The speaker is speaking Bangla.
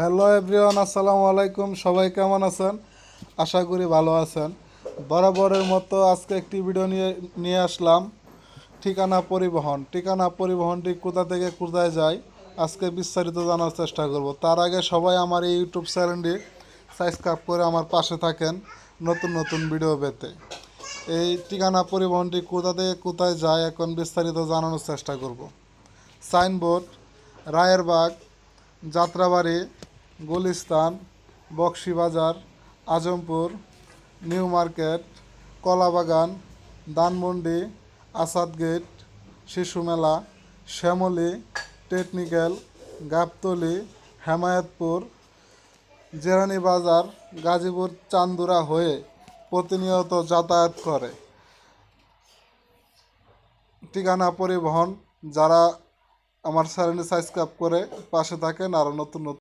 হ্যালো এভরিওয়ান, আসসালামু আলাইকুম। সবাই কেমন আছেন? আশা করি ভালো আছেন। বরাবরের মতো আজকে একটি ভিডিও নিয়ে নিয়ে আসলাম। ঠিকানা পরিবহন। ঠিকানা পরিবহনটি কোথা থেকে কোথায় যায়, আজকে বিস্তারিত জানার চেষ্টা করব। তার আগে সবাই আমার এই ইউটিউব চ্যানেলটি সাবস্ক্রাইব করে আমার পাশে থাকেন নতুন নতুন ভিডিও পেতে। এই ঠিকানা পরিবহনটি কোথা থেকে কোথায় যায় এখন বিস্তারিত জানানোর চেষ্টা করব। Signboard, Rayerbag, Jatrabari Gulistan, Bakshibazar, Azampur, New Market, Kalabagan, Dhanmondi, Asad gate, Shishu Mela, Shyamoli, Technical, Gabtoli, Hemayetpur Jirani Bazar Gazipur Chandra হয়ে প্রতিনিয়ত যাতায়াত করে। ঠিকানা পরিবহন, যারা আমার চ্যানেলে সাবস্ক্রাইব করে পাশে থাকেন আরও নতুন নতুন